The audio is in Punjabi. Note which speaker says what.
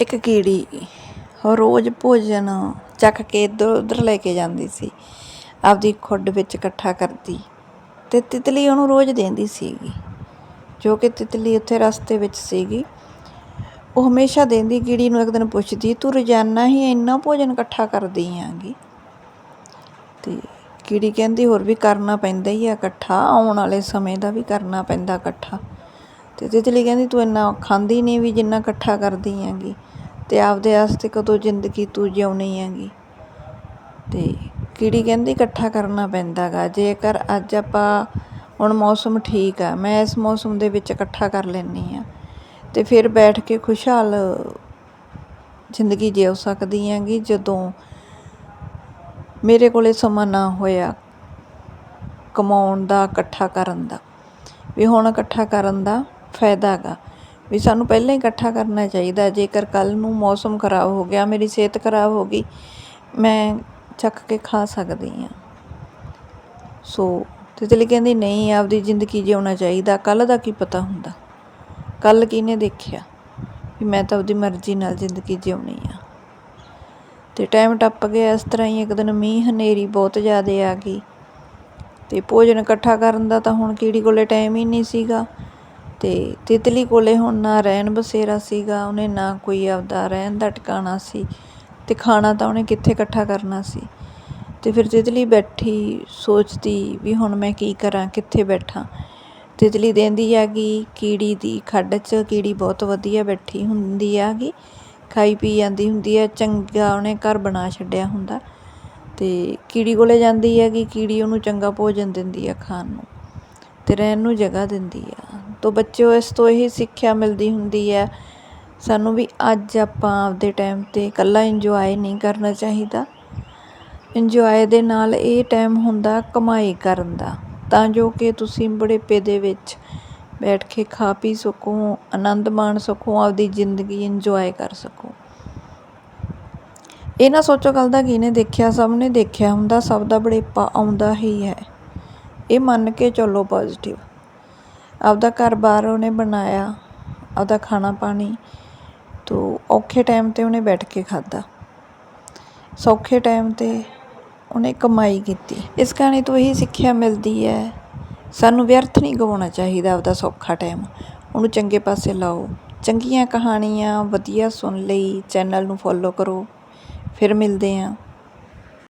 Speaker 1: ਇੱਕ ਕੀੜੀ ਉਹ ਰੋਜ਼ ਭੋਜਨ ਚੱਕ ਕੇ ਇੱਧਰ ਉੱਧਰ ਲੈ ਕੇ ਜਾਂਦੀ ਸੀ, ਆਪਦੀ ਖੁੱਡ ਵਿੱਚ ਇਕੱਠਾ ਕਰਦੀ ਤੇ ਤਿਤਲੀ ਉਹਨੂੰ ਰੋਜ਼ ਦਿੰਦੀ ਸੀਗੀ, ਜੋ ਕਿ ਤਿਤਲੀ ਉੱਥੇ ਰਸਤੇ ਵਿੱਚ ਸੀਗੀ। ਉਹ ਹਮੇਸ਼ਾ ਦਿੰਦੀ, ਕੀੜੀ ਨੂੰ ਇੱਕ ਦਿਨ ਪੁੱਛਦੀ, ਤੂੰ ਰੋਜ਼ਾਨਾ ਹੀ ਇੰਨਾ ਭੋਜਨ ਇਕੱਠਾ ਕਰਦੀ ਆਂਗੀ ਤੇ ਕੀੜੀ ਕਹਿੰਦੀ, ਹੋਰ ਵੀ ਕਰਨਾ ਪੈਂਦਾ ਹੀ ਆ ਇਕੱਠਾ, ਆਉਣ ਵਾਲੇ ਸਮੇਂ ਦਾ ਵੀ ਕਰਨਾ ਪੈਂਦਾ ਇਕੱਠਾ। ਤੇ ਤਿਤਲੀ ਕਹਿੰਦੀ, ਤੂੰ ਇੰਨਾ ਖਾਂਦੀ ਨਹੀਂ ਵੀ ਜਿੰਨਾ ਇਕੱਠਾ ਕਰਦੀ ਆਂਗੀ ਅਤੇ ਆਪਦੇ ਵਾਸਤੇ ਕਦੋਂ ਜ਼ਿੰਦਗੀ ਤੂੰ ਜਿਉਣੀ ਹੈਗੀ। ਅਤੇ ਕੀੜੀ ਕਹਿੰਦੀ, ਇਕੱਠਾ ਕਰਨਾ ਪੈਂਦਾ ਗਾ ਜੇਕਰ ਅੱਜ ਆਪਾਂ ਹੁਣ ਮੌਸਮ ਠੀਕ ਆ, ਮੈਂ ਇਸ ਮੌਸਮ ਦੇ ਵਿੱਚ ਇਕੱਠਾ ਕਰ ਲੈਂਦੀ ਹਾਂ। ਅਤੇ ਫਿਰ ਬੈਠ ਕੇ ਖੁਸ਼ਹਾਲ ਜ਼ਿੰਦਗੀ ਜਿਉ ਸਕਦੀ ਹੈਗੀ, ਜਦੋਂ ਮੇਰੇ ਕੋਲੇ ਸਮਾਂ ਨਾ ਹੋਇਆ ਕਮਾਉਣ ਦਾ, ਇਕੱਠਾ ਕਰਨ ਦਾ। ਵੀ ਹੁਣ ਇਕੱਠਾ ਕਰਨ ਦਾ ਫਾਇਦਾ ਗਾ ਵੀ ਸਾਨੂੰ ਪਹਿਲਾਂ ਹੀ ਇਕੱਠਾ ਕਰਨਾ ਚਾਹੀਦਾ ਜੇਕਰ ਕੱਲ੍ਹ ਨੂੰ ਮੌਸਮ ਖਰਾਬ ਹੋ ਗਿਆ, ਮੇਰੀ ਸਿਹਤ ਖਰਾਬ ਹੋ ਗਈ, ਮੈਂ ਚੱਕ ਕੇ ਖਾ ਸਕਦੀ ਹਾਂ। ਸੋ ਤਿਤਲੀ ਕਹਿੰਦੀ, ਨਹੀਂ, ਆਪਦੀ ਜ਼ਿੰਦਗੀ ਜਿਉਣਾ ਚਾਹੀਦਾ। ਕੱਲ ਦਾ ਕੀ ਪਤਾ ਹੁੰਦਾ? ਕੱਲ ਕਿਹਨੇ ਦੇਖਿਆ ਵੀ ਮੈਂ ਤਾਂ ਆਪਦੀ ਮਰਜ਼ੀ ਨਾਲ ਜ਼ਿੰਦਗੀ ਜਿਉਣੀ ਆ? ਤੇ ਟਾਈਮ ਟੱਪ ਗਿਆ, ਇਸ ਤਰ੍ਹਾਂ ਹੀ ਇੱਕ ਦਿਨ ਮੀਂਹ, ਹਨੇਰੀ ਬਹੁਤ ਜ਼ਿਆਦਾ ਆ ਗਈ। ਤੇ ਭੋਜਨ ਇਕੱਠਾ ਕਰਨ ਦਾ ਤਾਂ ਹੁਣ ਕੀੜੀ ਕੋਲੇ ਟਾਈਮ ਹੀ ਨਹੀਂ ਸੀਗਾ। ਅਤੇ ਤਿਤਲੀ ਕੋਲੇ ਹੁਣ ਨਾ ਰਹਿਣ ਬਸੇਰਾ ਸੀਗਾ, ਉਹਨੇ ਨਾ ਕੋਈ ਆਪਦਾ ਰਹਿਣ ਦਾ ਟਿਕਾਣਾ ਸੀ ਅਤੇ ਖਾਣਾ ਤਾਂ ਉਹਨੇ ਕਿੱਥੇ ਇਕੱਠਾ ਕਰਨਾ ਸੀ। ਅਤੇ ਫਿਰ ਤਿਤਲੀ ਬੈਠੀ ਸੋਚਦੀ ਵੀ ਹੁਣ ਮੈਂ ਕੀ ਕਰਾਂ, ਕਿੱਥੇ ਬੈਠਾਂ। ਤਿਤਲੀ ਦੇਂਦੀ ਹੈਗੀ, ਕੀੜੀ ਦੀ ਖੱਡ 'ਚ ਕੀੜੀ ਬਹੁਤ ਵਧੀਆ ਬੈਠੀ ਹੁੰਦੀ ਹੈਗੀ, ਖਾਈ ਪੀ ਜਾਂਦੀ ਹੁੰਦੀ ਹੈ, ਚੰਗਾ ਉਹਨੇ ਘਰ ਬਣਾ ਛੱਡਿਆ ਹੁੰਦਾ। ਅਤੇ ਕੀੜੀ ਕੋਲੇ ਜਾਂਦੀ ਹੈਗੀ, ਕੀੜੀ ਉਹਨੂੰ ਚੰਗਾ ਭੋਜਨ ਦਿੰਦੀ ਆ ਖਾਣ ਨੂੰ ਅਤੇ ਰਹਿਣ ਨੂੰ ਜਗ੍ਹਾ ਦਿੰਦੀ ਆ। ਤੋਂ ਬੱਚਿਓ ਇਸ ਤੋਂ ਇਹੀ ਸਿੱਖਿਆ ਮਿਲਦੀ ਹੁੰਦੀ ਹੈ। ਸਾਨੂੰ ਵੀ ਅੱਜ ਆਪਾਂ ਆਪਦੇ ਟਾਈਮ ਤੇ ਇਕੱਲਾ ਇੰਜੋਏ ਨਹੀਂ ਕਰਨਾ ਚਾਹੀਦਾ। ਇੰਜੋਏ ਦੇ ਨਾਲ ਇਹ ਟਾਈਮ ਹੁੰਦਾ ਕਮਾਈ ਕਰਨ ਦਾ। ਤਾਂ ਜੋ ਕਿ ਤੁਸੀਂ ਬੁਢੇਪੇ ਦੇ ਵਿੱਚ ਬੈਠ ਕੇ ਖਾ ਪੀ ਸਕੋ, ਆਨੰਦ ਮਾਣ ਸਕੋ, ਆਪਦੀ ਜ਼ਿੰਦਗੀ ਇੰਜੋਏ ਕਰ ਸਕੋ। ਇਹ ਨਾ ਸੋਚੋ ਕੱਲ ਦਾ ਕਿਹਨੇ ਦੇਖਿਆ? ਸਭ ਨੇ ਦੇਖਿਆ ਹੁੰਦਾ, ਸਭ ਦਾ ਬੁਢੇਪਾ ਆਉਂਦਾ ਹੀ ਹੈ। ਇਹ ਮੰਨ ਕੇ ਚੱਲੋ ਪੋਜ਼ਿਟਿਵ ਆਪਦਾ ਘਰ-ਬਾਰ ਉਹਨੇ ਬਣਾਇਆ, ਆਪਦਾ ਖਾਣਾ ਪਾਣੀ, ਤੋ ਔਖੇ ਟਾਈਮ ਤੇ ਉਹਨੇ ਬੈਠ ਕੇ ਖਾਧਾ। ਸੌਖੇ ਟਾਈਮ ਤੇ ਉਹਨੇ ਕਮਾਈ ਕੀਤੀ। ਇਸ ਕਹਾਣੀ ਤੋਂ ਇਹੀ ਸਿੱਖਿਆ ਮਿਲਦੀ ਹੈ, ਸਾਨੂੰ ਵਿਅਰਥ ਨਹੀਂ ਗਵਾਉਣਾ ਚਾਹੀਦਾ ਆਪਦਾ ਸੌਖਾ ਟਾਈਮ ਉਹਨੂੰ ਚੰਗੇ ਪਾਸੇ ਲਾਓ। ਚੰਗੀਆਂ ਕਹਾਣੀਆਂ ਵਧੀਆ ਸੁਣ ਲਈ ਚੈਨਲ ਨੂੰ ਫੋਲੋ ਕਰੋ, ਫਿਰ ਮਿਲਦੇ ਹਾਂ।